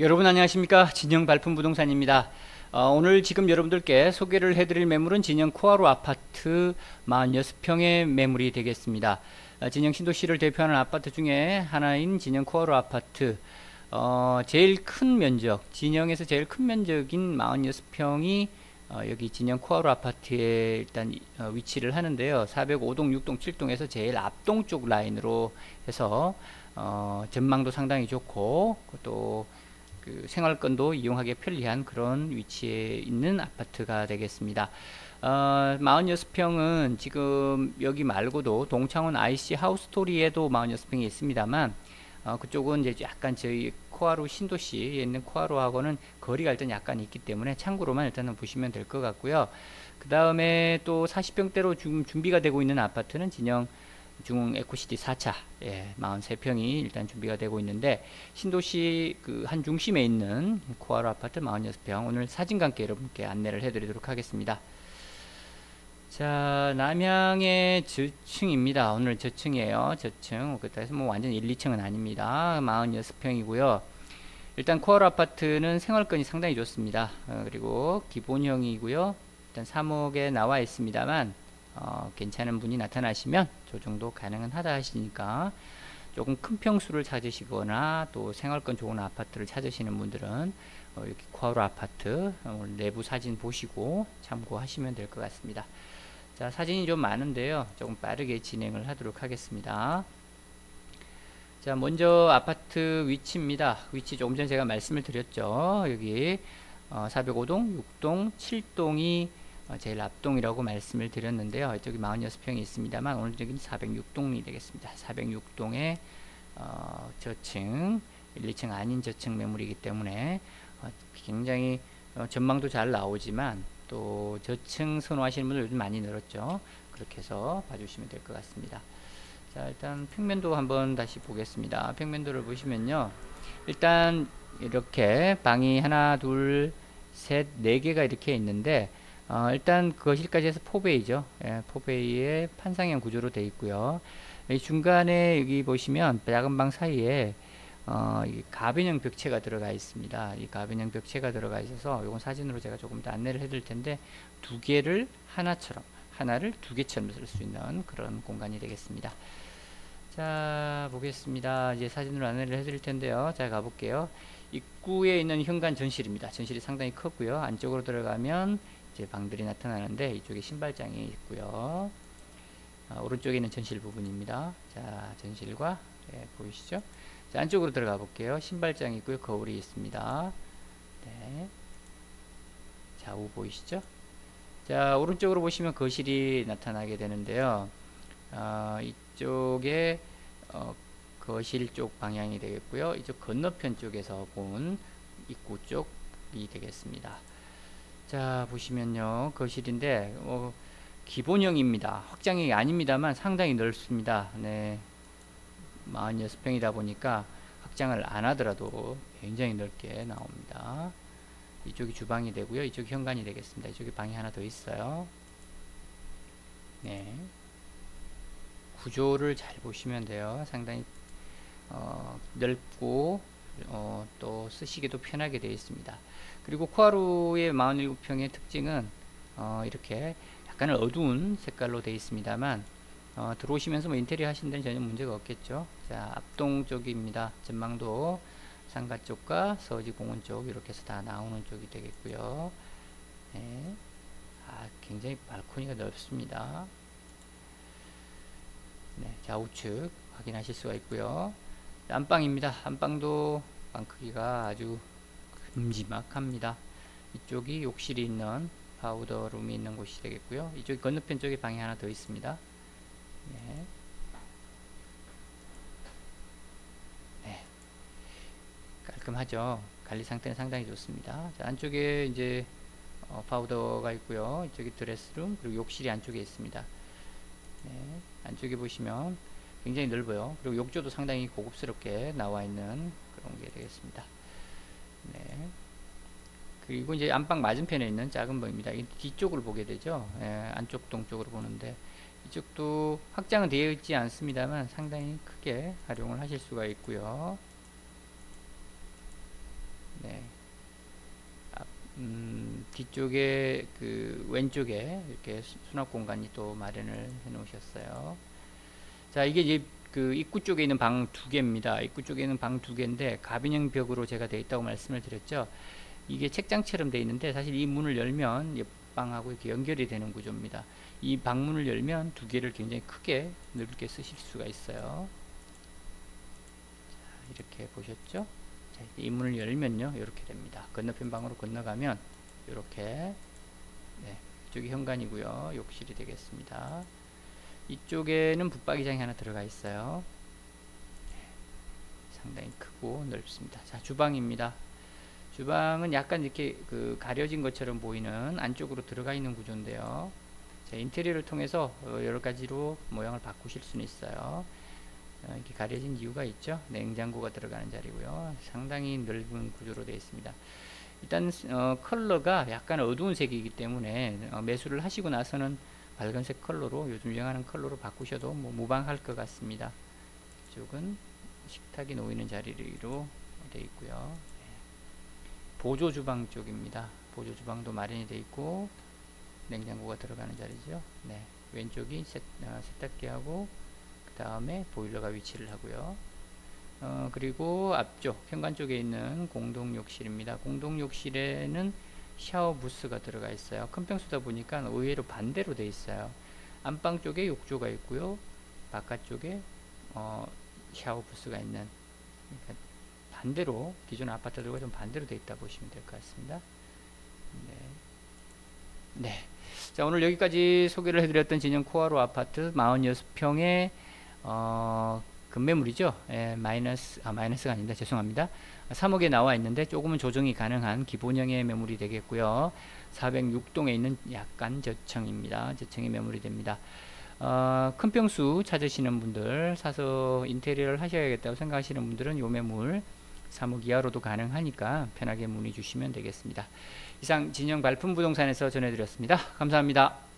여러분 안녕하십니까? 진영 발품 부동산입니다. 어, 오늘 지금 여러분들께 소개를 해드릴 매물은 진영 코아로 아파트 46평의 매물이 되겠습니다. 어, 진영 신도시를 대표하는 아파트 중에 하나인 진영 코아로 아파트. 어, 제일 큰 면적 진영에서 제일 큰 면적인 46평이 어, 여기 진영 코아로 아파트에 일단 어, 위치를 하는데요. 405동 6동 7동에서 제일 앞동 쪽 라인으로 해서 어, 전망도 상당히 좋고 또 그 생활권도 이용하기 편리한 그런 위치에 있는 아파트가 되겠습니다. 어, 46평은 지금 여기 말고도 동창원 IC 하우스토리에도 46평이 있습니다만 어, 그쪽은 이제 약간 저희 코아루 신도시에 있는 코아루하고는 거리가 일단 약간 있기 때문에 참고로만 일단은 보시면 될 것 같고요. 그 다음에 또 40평대로 지금 준비가 되고 있는 아파트는 진영 중흥 에코시티 4차 예, 43평이 일단 준비가 되고 있는데 신도시 그 한 중심에 있는 코아로 아파트 46평 오늘 함께 여러분께 안내를 해드리도록 하겠습니다. 자 남양의 저층입니다. 오늘 저층이에요. 저층 그때서 뭐 완전 1, 2층은 아닙니다. 46평이고요. 일단 코아로 아파트는 생활권이 상당히 좋습니다. 어, 그리고 기본형이고요. 일단 3억에 나와 있습니다만 어, 괜찮은 분이 나타나시면 저 정도 가능은 하다 하시니까 조금 큰 평수를 찾으시거나 또 생활권 좋은 아파트를 찾으시는 분들은 어, 이렇게 코아로 아파트 어, 내부 사진 보시고 참고하시면 될 것 같습니다. 자 사진이 좀 많은데요. 조금 빠르게 진행을 하도록 하겠습니다. 자 먼저 아파트 위치입니다. 위치 조금 전에 제가 말씀을 드렸죠. 여기 어, 405동, 6동, 7동이 어, 제일 앞동이라고 말씀을 드렸는데요. 이쪽이 46평이 있습니다만 오늘 여기는 406동이 되겠습니다. 406동의 어, 저층 1, 2층 아닌 저층 매물이기 때문에 어, 굉장히 어, 전망도 잘 나오지만 또 저층 선호하시는 분들 요즘 많이 늘었죠. 그렇게 해서 봐주시면 될 것 같습니다. 자 일단 평면도 한번 다시 보겠습니다. 평면도를 보시면요. 일단 이렇게 방이 하나 둘 셋 네 개가 이렇게 있는데 어, 일단 거실까지 해서 포베이죠. 예, 포베이의 판상형 구조로 되어 있고요. 이 중간에 여기 보시면 작은 방 사이에 어, 이 가변형 벽체가 들어가 있습니다. 이 가변형 벽체가 들어가 있어서 이건 사진으로 제가 조금 더 안내를 해드릴 텐데 두 개를 하나처럼 하나를 두 개처럼 쓸 수 있는 그런 공간이 되겠습니다. 자 보겠습니다. 이제 사진으로 안내를 해드릴 텐데요. 자 가볼게요. 입구에 있는 현관 전실입니다. 전실이 상당히 크고요. 안쪽으로 들어가면 이제 방들이 나타나는데 이쪽에 신발장이 있고요. 아, 오른쪽에 있는 전실 부분입니다. 자, 전실과 예, 보이시죠? 자, 안쪽으로 들어가 볼게요. 신발장이 있고요. 거울이 있습니다. 네. 좌우 보이시죠? 자, 오른쪽으로 보시면 거실이 나타나게 되는데요. 어, 이쪽에 어, 거실 쪽 방향이 되겠고요. 이쪽 건너편 쪽에서 본 입구 쪽이 되겠습니다. 자 보시면요. 거실인데 어, 기본형입니다. 확장이 아닙니다만 상당히 넓습니다. 네. 46평이다 보니까 확장을 안 하더라도 굉장히 넓게 나옵니다. 이쪽이 주방이 되고요. 이쪽이 현관이 되겠습니다. 이쪽에 방이 하나 더 있어요. 네. 구조를 잘 보시면 돼요. 상당히 어, 넓고 어, 또 쓰시기도 편하게 되어 있습니다. 그리고 코하루의 47평의 특징은 어, 이렇게 약간 어두운 색깔로 되어 있습니다만 어, 들어오시면서 뭐 인테리어 하신 데는 전혀 문제가 없겠죠. 자 앞동 쪽입니다. 전망도 상가 쪽과 서지 공원 쪽 이렇게 해서 다 나오는 쪽이 되겠고요. 네. 아, 굉장히 발코니가 넓습니다. 네, 좌우측 확인하실 수가 있고요 안방입니다 안방도 방 크기가 아주 큼지막합니다. 이쪽이 욕실이 있는 파우더 룸이 있는 곳이 되겠고요. 이쪽 건너편 쪽에 방이 하나 더 있습니다. 네. 네. 깔끔하죠. 관리 상태는 상당히 좋습니다. 자, 안쪽에 이제 어, 파우더가 있고요. 이쪽이 드레스룸 그리고 욕실이 안쪽에 있습니다. 네. 안쪽에 보시면 굉장히 넓어요. 그리고 욕조도 상당히 고급스럽게 나와 있는 그런 게 되겠습니다. 네. 그리고 이제 안방 맞은편에 있는 작은 방입니다. 이 뒤쪽을 보게 되죠. 예, 안쪽 동쪽으로 보는데 이쪽도 확장은 되어 있지 않습니다만 상당히 크게 활용을 하실 수가 있고요. 네. 앞, 음, 뒤쪽에 그 왼쪽에 이렇게 수- 수납 공간이 또 마련을 해 놓으셨어요. 자, 이게 이제 그 입구 쪽에 있는 방 두 개입니다. 입구 쪽에 있는 방 두 개인데 가변형 벽으로 제가 되어 있다고 말씀을 드렸죠. 이게 책장처럼 되어 있는데 사실 이 문을 열면 옆방하고 이렇게 연결이 되는 구조입니다. 이 방문을 열면 두 개를 굉장히 크게 넓게 쓰실 수가 있어요. 자, 이렇게 보셨죠? 자, 이 문을 열면요, 이렇게 됩니다. 건너편 방으로 건너가면 이렇게 네, 이쪽이 현관이고요, 욕실이 되겠습니다. 이쪽에는 붙박이장이 하나 들어가 있어요. 네, 상당히 크고 넓습니다. 자, 주방입니다. 주방은 약간 이렇게 그 가려진 것처럼 보이는 안쪽으로 들어가 있는 구조인데요. 자, 인테리어를 통해서 어, 여러 가지로 모양을 바꾸실 수는 있어요. 어, 이렇게 가려진 이유가 있죠. 냉장고가 들어가는 자리고요. 상당히 넓은 구조로 되어 있습니다. 일단 어, 컬러가 약간 어두운 색이기 때문에 어, 매수를 하시고 나서는 밝은색 컬러로 요즘 유행하는 컬러로 바꾸셔도 뭐 무방할 것 같습니다. 이쪽은 식탁이 놓이는 자리로 되어 있고요. 네. 보조 주방 쪽입니다. 보조 주방도 마련이 되어 있고 냉장고가 들어가는 자리죠. 네. 왼쪽이 세, 어, 세탁기하고 그 다음에 보일러가 위치를 하고요. 어, 그리고 앞쪽 현관 쪽에 있는 공동 욕실입니다. 공동 욕실에는 샤워 부스가 들어가 있어요. 큰 평수다 보니까 의외로 반대로 돼 있어요. 안방 쪽에 욕조가 있고요. 바깥쪽에 어, 샤워 부스가 있는 그러니까 반대로 기존 아파트들과 좀 반대로 돼 있다 보시면 될 것 같습니다. 네. 네. 자, 오늘 여기까지 소개를 해드렸던 진영 코아로 아파트 46평의 어, 급매물이죠. 예, 마이너스, 아, 마이너스가 아닙니다. 죄송합니다. 3억에 나와 있는데 조금은 조정이 가능한 기본형의 매물이 되겠고요. 406동에 있는 약간 저층입니다. 저층의 매물이 됩니다. 어, 큰 평수 찾으시는 분들, 사서 인테리어를 하셔야겠다고 생각하시는 분들은 요 매물 3억 이하로도 가능하니까 편하게 문의 주시면 되겠습니다. 이상 진영 발품 부동산에서 전해드렸습니다. 감사합니다.